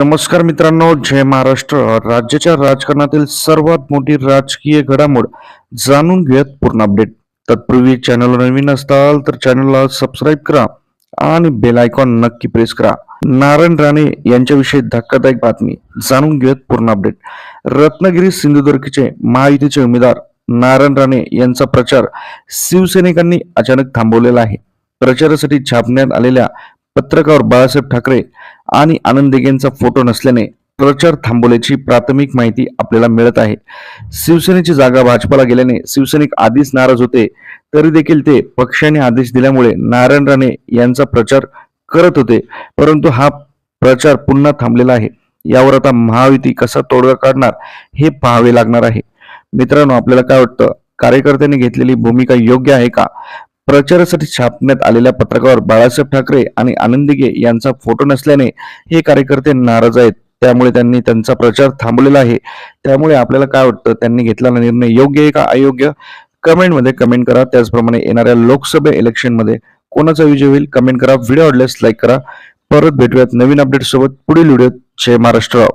नमस्कार मित्रांनो जय महाराष्ट्र. राज्याच्या राजकारणातील सर्वात मोठी राजकीय घडामोड जाणून घेऊयात पूर्ण अपडेट तत्पूर्वी चॅनल नवीन असताल तर चॅनलला सबस्क्राईब करा आणि बेल आयकॉन नक्की प्रेस करा. नारायण राणे यांच्याविषयी धक्कादायक बातमी जाणून घेऊयात पूर्ण अपडेट रत्नागिरी सिंधुदुर्गचे महायुतीचे उमेदवार नारायण राणे यांचा प्रचार शिवसैनिकांनी अचानक थांबवलेला आहे. प्रचारासाठी छापण्यात आलेल्या पत्रकार बाळासाहेब ठाकरे आणि आनंद दिघेंचा फोटो नसल्याने प्रचार थांबवल्याची प्राथमिक माहिती आपल्याला मिळत आहे. शिवसेनेची जागा भाजपला गेल्याने शिवसैनिक आधीच नाराज होते तरी देखील ते पक्षाने आदेश दिल्यामुळे नारायण राणे यांचा प्रचार करत होते परंतु हा प्रचार पुन्हा थांबलेला आहे. यावर आता महायुती कसा तोडगा काढणार हे पाहावे लागणार आहे. मित्रांनो आपल्याला काय वाटतं? कार्यकर्त्यांनी घेतलेली भूमिका योग्य आहे का? प्रचारासाठी छापण्यात आलेल्या पत्रकावर बाळासाहेब ठाकरे आणि आनंदिगे यांचा फोटो नसल्याने हे कार्यकर्ते नाराज आहेत. त्यामुळे त्यांनी त्यांचा प्रचार थांबलेला आहे. त्यामुळे आपल्याला काय वाटतं? त्यांनी घेतलेला निर्णय योग्य आहे का अयोग्य? कमेंटमध्ये कमेंट करा. त्याचप्रमाणे येणाऱ्या लोकसभा इलेक्शनमध्ये कोणाचा विजय होईल? कमेंट करा. व्हिडिओ आवडल्यास लाईक करा. परत भेटूयात नवीन अपडेट सोबत पुढील व्हिडिओ जय महाराष्ट्र.